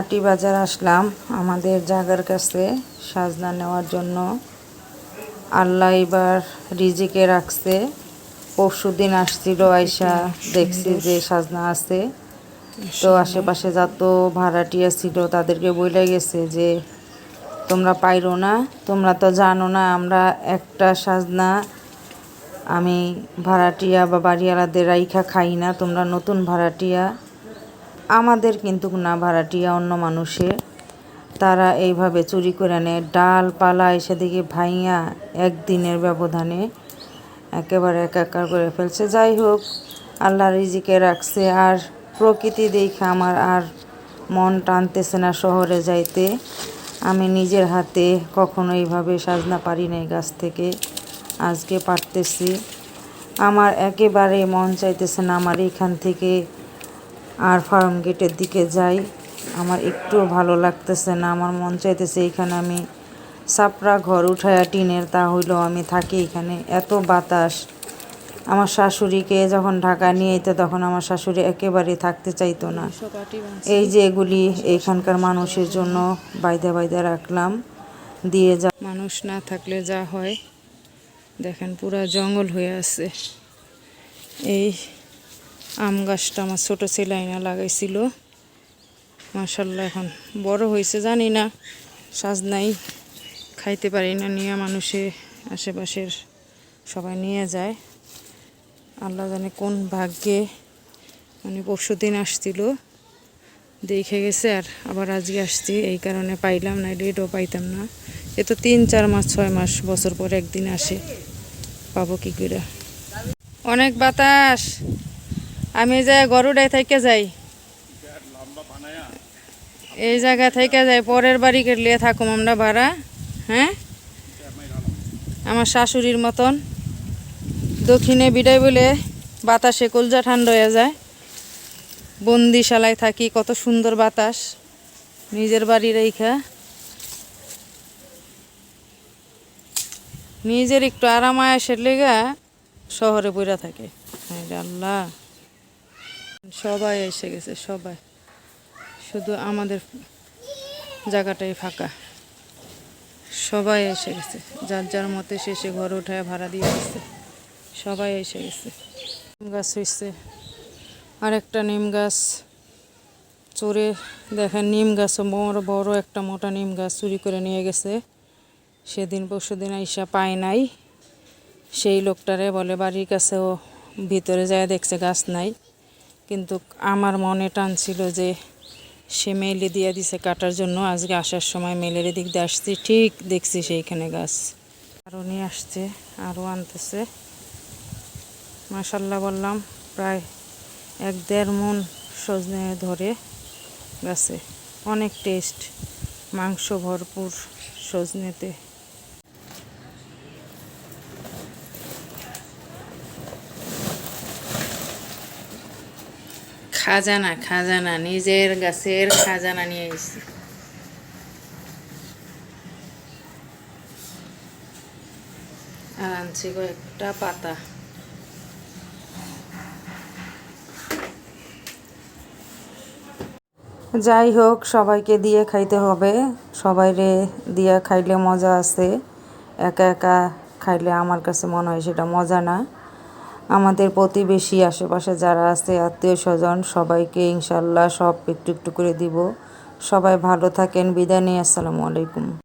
আটি বাজার আসলাম। আমাদের জাগার কাছে সাজনা নেওয়ার জন্য। আল্লাহ এবার রিজিকে রাখছে। পরশু দিন আসছিল আয়সা দেখছি যে সাজনা আছে। তো আশেপাশে যত ভাড়াটিয়া ছিল তাদেরকে বলে গেছে যে, তোমরা পাইরো না, তোমরা তো জানো না আমরা একটা সাজনা আমি ভাড়াটিয়া বা বাড়িওয়ালাদের রাইখা খাই না, তোমরা নতুন ভাড়াটিয়া আমাদের কিন্তু না ভাড়াটিয়া অন্য মানুষের তারা এইভাবে চুরি করে নেয়। ডাল, পালা সেদিকে ভাইয়া একদিনের ব্যবধানে একেবারে একাকার করে ফেলছে। যাই হোক, আল্লাহ রিজিকে রাখছে। আর প্রকৃতি দেখে আমার আর মন টানতেছে না শহরে যাইতে। আমি নিজের হাতে কখনো এইভাবে সাজনা পারি নাই গাছ থেকে। আজকে পারতেছি। আমার একেবারে মন চাইতেছে না আমার এখান থেকে আর ফার্ম গেটের দিকে যাই। আমার একটুও ভালো লাগতেছে না, আমার মন চাইতেছে এখানে আমি সাপড়া ঘর উঠায়া টিনের তা হইলেও আমি থাকি এখানে। এত বাতাস। আমার শাশুড়িকে যখন ঢাকা নিয়ে যেত তখন আমার শাশুড়ি একেবারে থাকতে চাইতো না। এই যে এগুলি এইখানকার মানুষের জন্য বাইদে বাইদে রাখলাম। দিয়ে যা মানুষ না থাকলে যা হয়। দেখেন পুরা জঙ্গল হয়ে আছে। এই আম গাছটা আমার ছোটো ছেলাইনা লাগাইছিল। মাসাল্লাহ এখন বড় হয়েছে জানি না। সাজ নাই, খাইতে পারি না, নিয়ে মানুষে আশেপাশের সবাই নিয়ে যায়। আল্লাহ জানে কোন ভাগ্যে মানে পরশু দিন আসছিল। দেখে গেছে আর, আবার আজকে আসছি, এই কারণে পাইলাম না রেটও পাইতাম না। এ তো তিন, চার মাস, ছয় মাস, বছর পর একদিন আসে। পাবো কি করে? অনেক বাতাস! আমি যাই গরুডাই থেকে যাই। এই জায়গা থেকে যাই, পরের বাড়ি কেটলিয়ে থাকুম আমরা ভাড়া হ্যাঁ? আমার শাশুড়ির মতন। দক্ষিণে বিদায় বলে বাতাসে কলজা ঠান্ডা হয়ে যায়। বন্দিশালায় থাকি, কত সুন্দর বাতাস। নিজের বাড়ি রেখা নিজের একটু আরাম আয়াসের লেগা শহরে বইরা থাকে। আল্লাহ। সবাই এসে গেছে, সবাই। শুধু আমাদের জায়গাটাই ফাঁকা। সবাই এসে গেছে। যার যার মতে শেষে ঘর উঠায় ভাড়া দিয়ে গেছে সবাই এসে গেছে। নিম গাছ হয়েছে আরেকটা নিম গাছ চোরে দেখেন, নিম গাছ বড় বড় একটা মোটা নিম গাছ চুরি করে নিয়ে গেছে। সেদিন পরশু দিন আইসা পায় নাই। সেই লোকটারে বলে, বাড়ির কাছেও ভিতরে যায় দেখছে গাছ নাই। কিন্তু আমার মনে টানছিল যে সে মেলে দিয়ে দিছে কাটার জন্য। আজকে আসার সময় মেলের দিক দিয়ে আসছি, ঠিক দেখছি সেইখানে গাছ। আরও নিয়ে আসছে, আরও আনতেছে। মাসাল্লাহ বললাম, প্রায় এক দেড় মন সজনে ধরে গাছে। অনেক টেস্ট মাংস ভরপুর সজনেতে। খাজানা খাজানা, নিজের গাছের খাজানা নিয়ে এসেছি। আর আনছি কয়েকটা পাতা। যাই হোক, সবাইকে দিয়ে খাইতে হবে। সবাইরে দিয়ে খাইলে মজা আছে। একা একা খাইলে আমার কাছে মনে হয় সেটা মজা না। আমাদের প্রতিবেশী আশেপাশে যারা আছে, আত্মীয় স্বজন, সবাইকে ইনশাল্লাহ সব একটু একটু করে দিব। সবাই ভালো থাকেন, বিদায় নিয়ে আসসালামু আলাইকুম।